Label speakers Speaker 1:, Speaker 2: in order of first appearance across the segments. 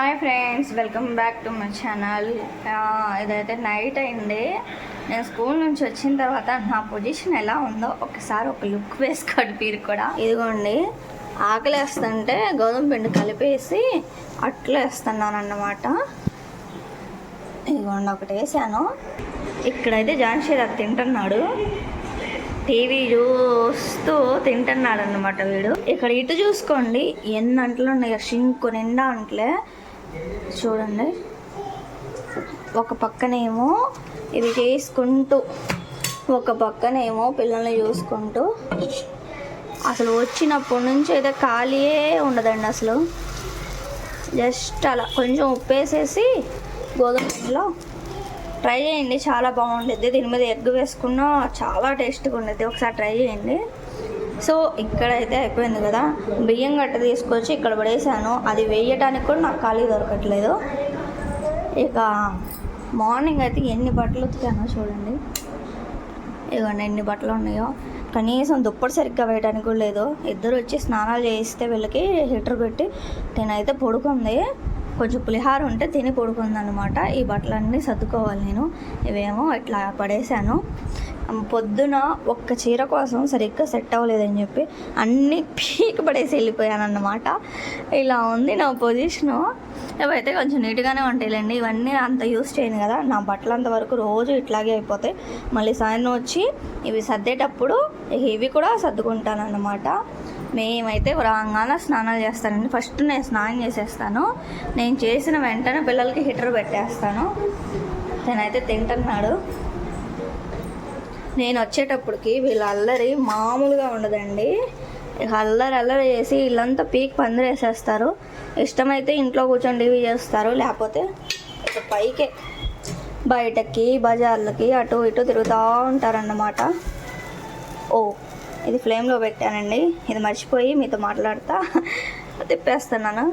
Speaker 1: Hi friends welcome back to my channel. ఇదైతే night అయింది. నేను స్కూల్ నుంచి వచ్చిన తర్వాత నా పొజిషన్ ఎలా ఉందో ఒకసారి ఒక లుక్ వేసుకోండి మీరు కూడా. ఇదిగోండి ఆకలి వేస్తుంటే గోధుమ పిండి కలిపేసి అట్లు వేస్తున్నాను అన్నమాట ఇదిగోండి ఒకటి వేసాను. ఇక్కడైతే జాన్షీర్ అది తింటున్నాడు. టీవీ చూస్తూ తింటున్నాడు అనమాట వీడు. ఇక్కడ ఇటు చూసుకోండి ఎన్ని అంటలు ఉన్నాయి షింకు నిండా అంటలే. చూడండి. ఒక పక్కనేమో ఇది చేసుకుంటూ ఒక పక్కనేమో పిల్లల్ని చూసుకుంటూ. అసలు వచ్చినప్పటి నుంచి అయితే ఖాళీయే ఉండదండి అసలు. జస్ట్ అలా కొంచెం ఉప్పేసేసి గోధుమ పిండిలో ట్రై చేయండి చాలా బాగుంటుంది దీని మీద ఎగ్ వేసుకున్నా చాలా టేస్ట్గా ఉండేది ఒకసారి ట్రై చేయండి. సో ఇక్కడైతే అయిపోయింది కదా. బియ్యం గట్ట తీసుకొచ్చి ఇక్కడ పడేసాను. అది వేయటానికి కూడా నాకు ఖాళీ దొరకట్లేదు. ఇక మార్నింగ్ అయితే ఎన్ని బట్టలు ఉతికానో చూడండి. ఇవ్వండి ఎన్ని బట్టలు ఉన్నాయో. కనీసం దుప్పటి సరిగ్గా వేయడానికి కూడా లేదు. ఇద్దరు వచ్చి స్నానాలు చేయిస్తే వీళ్ళకి హీటర్ పెట్టి నేనైతే పడుకుంది. కొంచెం పులిహార ఉంటే తిని పడుకుందనమాట ఈ బట్టలన్నీ సర్దుకోవాలి నేను. ఇవేమో ఇట్లా పడేశాను. పొద్దున ఒక్క చీర కోసం సరిగ్గా సెట్ అవ్వలేదని చెప్పి అన్నీ పీక్ పడేసి వెళ్ళిపోయాను అన్నమాట ఇలా ఉంది నా పొజిషను. అయితే కొంచెం నీట్గానే ఉంటాయిలేండి. ఇవన్నీ అంత యూస్ చేయను కదా. నా బట్టలు అంతవరకు రోజు ఇట్లాగే అయిపోతాయి. మళ్ళీ సాయంత్రం వచ్చి ఇవి సర్దేటప్పుడు ఇవి కూడా సర్దుకుంటాను అన్నమాట మేమైతే రాగానే స్నానాలు చేస్తానండి. ఫస్ట్ నేను స్నానం చేసేస్తాను. నేను చేసిన వెంటనే పిల్లలకి హీటర్ పెట్టేస్తాను. నేనైతే తింటున్నాడు. నేను వచ్చేటప్పటికి వీళ్ళ అల్లరి మామూలుగా ఉండదండి. అల్లరి అల్లరి చేసి ఇల్లంతా పీక్ పందిరేసేస్తారు ఇష్టమైతే ఇంట్లో కూర్చొని టీవీ చేస్తారు. లేకపోతే ఇక పైకే బయటకి బజార్లకి అటు ఇటు తిరుగుతూ ఉంటారన్నమాట. ఓ ఇది ఫ్లేమ్లో పెట్టానండి. ఇది మర్చిపోయి మీతో మాట్లాడతా తిప్పేస్తున్నాను.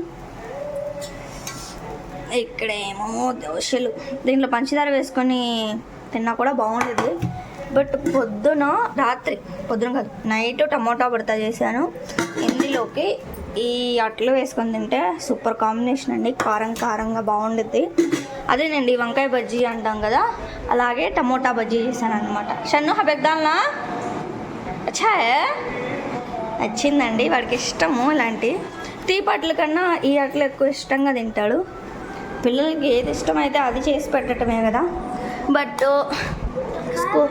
Speaker 1: ఇక్కడేమో దోశలు. దీంట్లో పంచదార వేసుకొని తిన్నా కూడా బాగుండేది. బట్ పొద్దున రాత్రి పొద్దున కాదు నైట్ టమోటా పడతా చేశాను. ఇందులోకి ఈ అట్లు వేసుకొని తింటే సూపర్ కాంబినేషన్ అండి. కారం కారంగా బాగుండుద్ది అదేనండి వంకాయ బజ్జీ అంటాం కదా అలాగే టమోటా బజ్జీ చేశాను అనమాట షన్ను హబెగ్దాల్నా ఛాయ్ నచ్చిందండి వాడికి ఇష్టము ఇలాంటి తీపట్ల కన్నా ఈ అట్లు ఎక్కువ ఇష్టంగా తింటాడు. పిల్లలకి ఏది ఇష్టమైతే అది చేసి పెట్టడమే కదా. బట్ స్కూ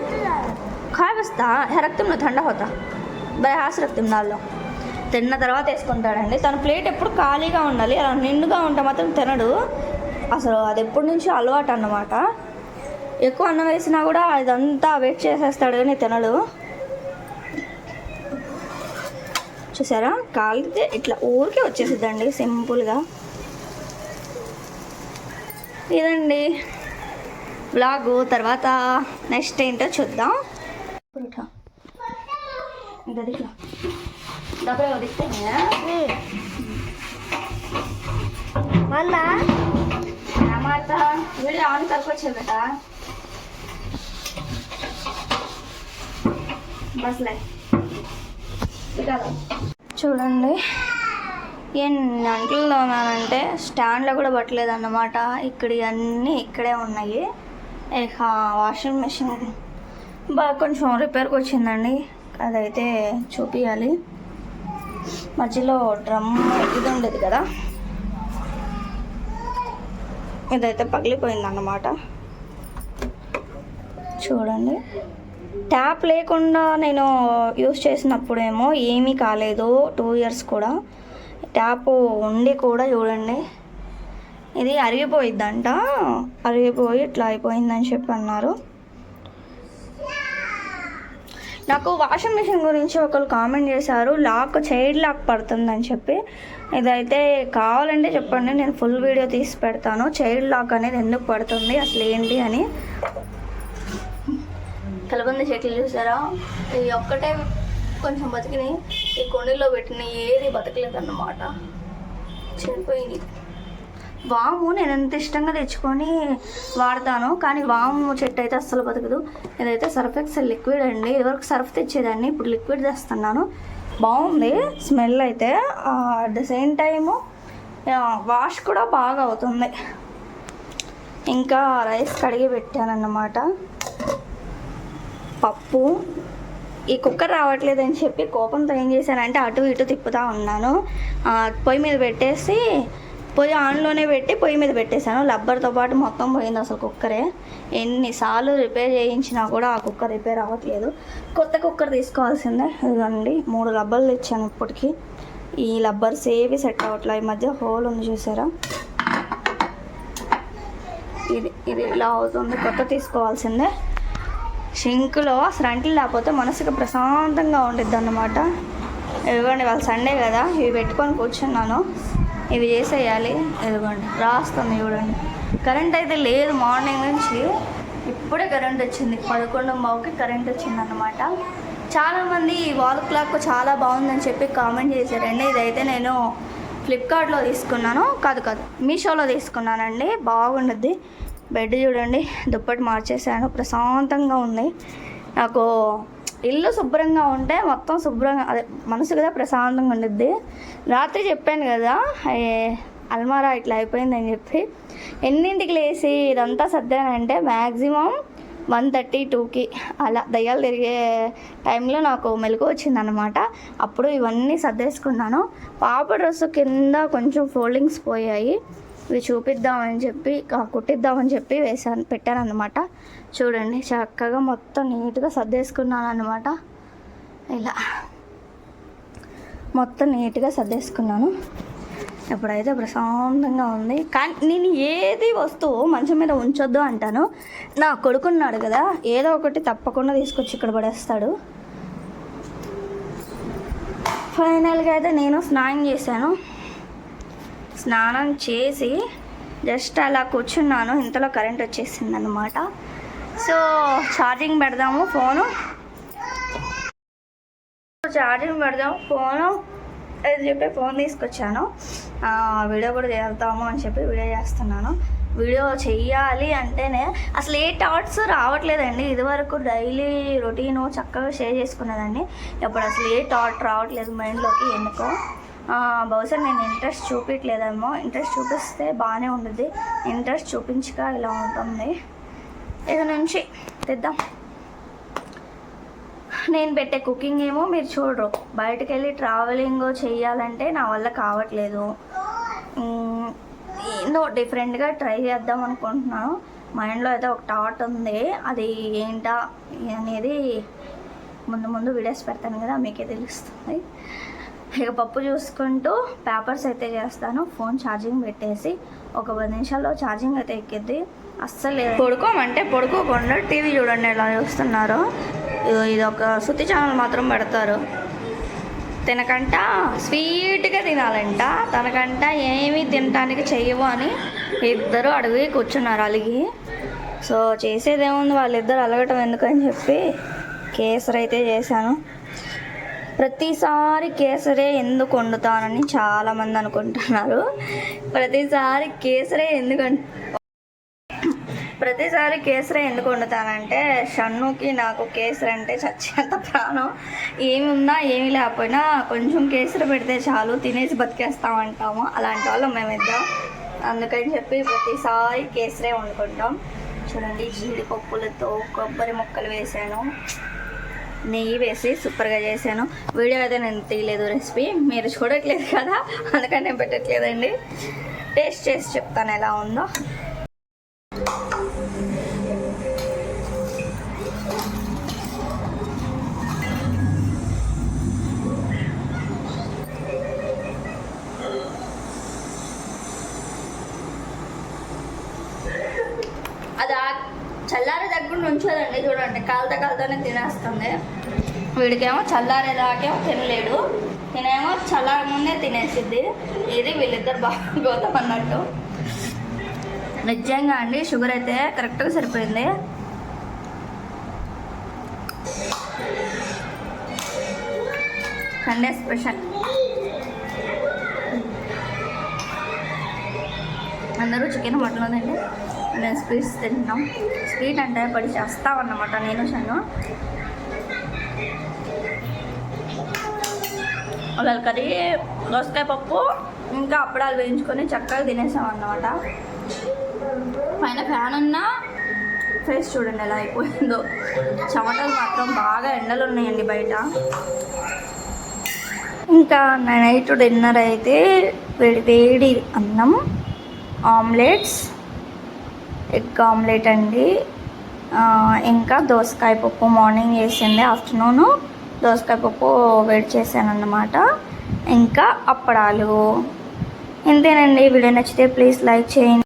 Speaker 1: కావస్తా రక్తంలో థండా హోతా బయహాస్ రక్తం దాల్లో తిన్న తర్వాత వేసుకుంటాడండి. తన ప్లేట్ ఎప్పుడు ఖాళీగా ఉండాలి అలా నిండుగా ఉంటే మాత్రం తినడు. అసలు అది ఎప్పటి నుంచి అలవాటు అన్నమాట. ఎక్కువ అన్నం వేసినా కూడా ఇదంతా వెయిట్ చేసేస్తాడు కానీ తినడు. చూసారా? కాలితే ఇట్లా ఊరికే వచ్చేసిద్దండి సింపుల్గా. ఇదండి బ్లాగు తర్వాత నెక్స్ట్ ఏంటో చూద్దాం.
Speaker 2: మళ్ళా?
Speaker 1: టమాటా వీడియో ఆన్ కలుపుకొచ్చే బస్ బస్లే చూడండి. ఎన్ని అంట్లు తోమానంటే స్టాండ్లో కూడా పట్టలేదు అన్నమాట ఇక్కడ అన్నీ ఇక్కడే ఉన్నాయి. ఇక వాషింగ్ మెషిన్ బాగా కొంచెం రిపేర్కి వచ్చిందండి. అదైతే చూపించాలి మధ్యలో డ్రమ్ ఇది ఉండేది కదా. ఇదైతే పగిలిపోయింది అన్నమాట చూడండి. ట్యాప్ లేకుండా నేను యూస్ చేసినప్పుడేమో ఏమీ కాలేదు. టూ ఇయర్స్ కూడా. ట్యాప్ ఉండి కూడా చూడండి. ఇది అరిగిపోయిద్దంట. అరిగిపోయి ఇట్లా అయిపోయిందని చెప్పి అన్నారు. నాకు వాషింగ్ మిషన్ గురించి ఒకరు కామెంట్ చేశారు. లాక్ చైల్డ్ లాక్ పడుతుందని చెప్పి. ఇదైతే కావాలంటే చెప్పండి. నేను ఫుల్ వీడియో తీసి పెడతాను. చైల్డ్ లాక్ అనేది ఎందుకు పడుతుంది? అసలు ఏంటి అని. కలబంద చెట్లు చూసారా? ఇది ఒక్కటే కొంచెం బతికినాయి. ఈ కొండలో పెట్టిన ఏది బతకలేదు అన్నమాట చనిపోయింది వాము నేను ఎంత ఇష్టంగా తెచ్చుకొని వాడతాను కానీ వాము చెట్టు అయితే అస్సలు బతకదు. ఇదైతే సర్ఫ్ ఎక్సెల్ లిక్విడ్ అండి. ఇదివరకు సర్ఫ్ తెచ్చేదాన్ని ఇప్పుడు లిక్విడ్ తెస్తున్నాను. బాగుంది. స్మెల్ అయితే at the same time wash కూడా బాగా అవుతుంది. ఇంకా రైస్ కడిగి పెట్టానన్నమాట. పప్పు. ఈ కుక్కర్ రావట్లేదని చెప్పి కోపంతో ఏం చేశానంటే అటు ఇటు తిప్పుతా ఉన్నాను. ఆ, పొయ్యి మీద పెట్టేసి పొయ్యి ఆన్లోనే పెట్టి పొయ్యి మీద పెట్టేశాను. లబ్బర్తో పాటు మొత్తం పోయింది అసలు కుక్కరే. ఎన్నిసార్లు రిపేర్ చేయించినా కూడా ఆ కుక్కర్ రిపేర్ అవ్వట్లేదు. కొత్త కుక్కర్ తీసుకోవాల్సిందే. ఇదిగోండి మూడు లబ్బర్లు ఇచ్చాను ఇప్పటికి. ఈ లబ్బర్స్ ఏవి సెట్ అవ్వట్లేదు. ఈ మధ్య హోల్ ఉంది చూసారా? ఇది ఇది ఇలా అవుతుంది. కొత్త తీసుకోవాల్సిందే. షింకులో స్రంట్లు లేకపోతే మనసుకు ప్రశాంతంగా ఉండిద్ది అన్నమాట ఇవ్వండి వాళ్ళు సండే కదా ఇవి పెట్టుకొని కూర్చున్నాను. ఇవి చేసేయాలి. ఇదిగోండి రాస్తుంది చూడండి. కరెంట్ అయితే లేదు మార్నింగ్ నుంచి. ఇప్పుడే కరెంట్ వచ్చింది. పదకొండు బావుకి కరెంట్ వచ్చింది అన్నమాట చాలామంది ఈ వాల్ క్లాక్ చాలా బాగుందని చెప్పి కామెంట్ చేశారండి. ఇదైతే నేను ఫ్లిప్కార్ట్లో తీసుకున్నాను. కాదు కాదు మీషోలో తీసుకున్నానండి. బాగుండుద్ది. బెడ్ చూడండి దుప్పటి మార్చేసాను ప్రశాంతంగా ఉంది. నాకు ఇల్లు శుభ్రంగా ఉంటే మొత్తం శుభ్రంగా అదే మనసు కదా ప్రశాంతంగా ఉండిద్ది. రాత్రి చెప్పాను కదా అల్మారా ఇట్లా అయిపోయిందని చెప్పి. ఎన్నింటికి లేచి ఇదంతా సర్దానంటే మ్యాక్సిమం వన్ థర్టీ టూకి అలా దయ్యాలు తిరిగే టైంలో నాకు మెలకు వచ్చిందనమాట అప్పుడు ఇవన్నీ సర్దేసుకున్నాను. పాప డ్రెస్ కింద కొంచెం ఫోల్డింగ్స్ పోయాయి. ఇవి చూపిద్దామని చెప్పి కుట్టిద్దామని చెప్పి వేసాను పెట్టాను అనమాట చూడండి చక్కగా మొత్తం నీట్గా సర్దేసుకున్నాను అనమాట ఇలా. మొత్తం నీట్గా సర్దేసుకున్నాను. ఇప్పుడైతే ప్రశాంతంగా ఉంది. కానీ నేను ఏది వస్తువు మంచం మీద ఉంచొద్దు అంటాను. నా కొడుకున్నాడు కదా ఏదో ఒకటి తప్పకుండా తీసుకొచ్చి ఇక్కడ పడేస్తాడు. ఫైనల్గా అయితే నేను స్నానం చేశాను. స్నానం చేసి జస్ట్ అలా కూర్చున్నాను. ఇంతలో కరెంట్ వచ్చేసింది అనమాట సో ఛార్జింగ్ పెడదాము ఫోను. ఛార్జింగ్ పెడదాము ఫోను. అని చెప్పి ఫోన్ తీసుకొచ్చాను. వీడియో కూడా చేద్దాము అని చెప్పి వీడియో చేస్తున్నాను. వీడియో చెయ్యాలి అంటేనే అసలు ఏ థాట్స్ రావట్లేదండి. ఇదివరకు డైలీ రొటీను చక్కగా షేర్ చేసుకునేదాన్ని. ఇప్పుడు అసలు ఏ థాట్ రావట్లేదు మైండ్లోకి ఎందుకో. బహుశా నేను ఇంట్రెస్ట్ చూపించలేదేమో ఇంట్రెస్ట్ చూపిస్తే బాగానే ఉంటుంది ఇంట్రెస్ట్ చూపించక ఇలా ఉంటుంది. ఇక నుంచి తెద్దాం. నేను పెట్టే కుకింగ్ ఏమో మీరు చూడరు. బయటకు వెళ్ళి ట్రావెలింగ్ చేయాలంటే నా వల్ల కావట్లేదు. మ్మ్, డిఫరెంట్గా ట్రై చేద్దాం అనుకుంటున్నాను. మైండ్లో అయితే ఒక థాట్ ఉంది. అది ఏంటా అనేది ముందు ముందు వీడియోస్ పెడతాను కదా మీకే తెలుస్తుంది. ఇక పప్పు చూసుకుంటూ పేపర్స్ అయితే చేస్తాను. ఫోన్ ఛార్జింగ్ పెట్టేసి ఒక పది నిమిషాల్లో ఛార్జింగ్ అయితే ఎక్కిద్ది. అస్సలు పడుకోమంటే పడుకోకుండా టీవీ చూడండి ఎలా చూస్తున్నారు. ఇది ఒక శుద్ధి ఛానల్ మాత్రం పెడతారు. తినకంట స్వీట్గా తినాలంట. తనకంట ఏమీ తినటానికి చెయ్యవు అని ఇద్దరు అడిగి కూర్చున్నారు అలిగి. సో చేసేదేముంది వాళ్ళిద్దరు అలగటం ఎందుకని చెప్పి కేసరి అయితే చేశాను. ప్రతిసారి కేసరే ఎందుకు వండుతానని చాలామంది అనుకుంటున్నారు. ప్రతిసారి కేసరే ఎందుకు ప్రతిసారి కేసరే ఎందుకు వండుతానంటే షన్నుకి నాకు కేసరి అంటే చచ్చేంత ప్రాణం. ఏమి ఉన్నా ఏమి లేకపోయినా కొంచెం కేసరి పెడితే చాలు తినేసి బతికేస్తామంటాము. అలాంటి వాళ్ళం మేమిద్దరం. అందుకని చెప్పి ప్రతిసారి కేసరే వండుకుంటాం. చూడండి జీడిపప్పులతో కొబ్బరి ముక్కలు వేసాను నెయ్యి వేసి సూపర్గా చేశాను. వీడియో అయితే నేను తీయలేదు రెసిపీ. మీరు చూడట్లేదు కదా? అందుకని నేను పెట్టట్లేదండి. టేస్ట్ చేసి చెప్తాను ఎలా ఉందో. అది ఆ- చల్లారే దగ్గర నుంచోదండి చూడండి. కాలుతా కాలుతానే తినేస్తుంది. వీడికేమో చల్లారేదాకేమో తినలేడు. తినేమో చల్లార ముందే తినేసిద్ది. ఇది వీళ్ళిద్దరు బాగోతాం అన్నట్టు. నిజంగా అండి షుగర్ అయితే కరెక్ట్గా సరిపోయింది. Sunday special. అందరూ చికెన్ మటన్ తిండి మేము స్వీట్స్ తింటున్నాం. స్వీట్ అంటే పడి చేస్తామన్నమాట నేను చను వాళ్ళ కర్రీ దోసకాయ పప్పు ఇంకా అప్పడాలు వేయించుకొని చక్కగా తినేసాం అన్నమాట. పైన ఫ్యాన్ ఉన్నా ఫేస్ చూడండి ఎలా అయిపోయిందో. చెమటలు మాత్రం బాగా ఎండలు ఉన్నాయండి బయట. ఇంకా నైట్ డిన్నర్ అయితే వేడి వేడి అన్నం ఆమ్లెట్స్ ఎగ్ ఆమ్లెట్ అండి. ఇంకా దోసకాయ పప్పు మార్నింగ్ చేసింది ఆఫ్టర్నూన్ దోసకాయ పప్పు వేడి చేశానన్నమాట. ఇంకా అప్పడాలు. ఇంతేనండి. వీడియో నచ్చితే ప్లీజ్ లైక్ చేయండి.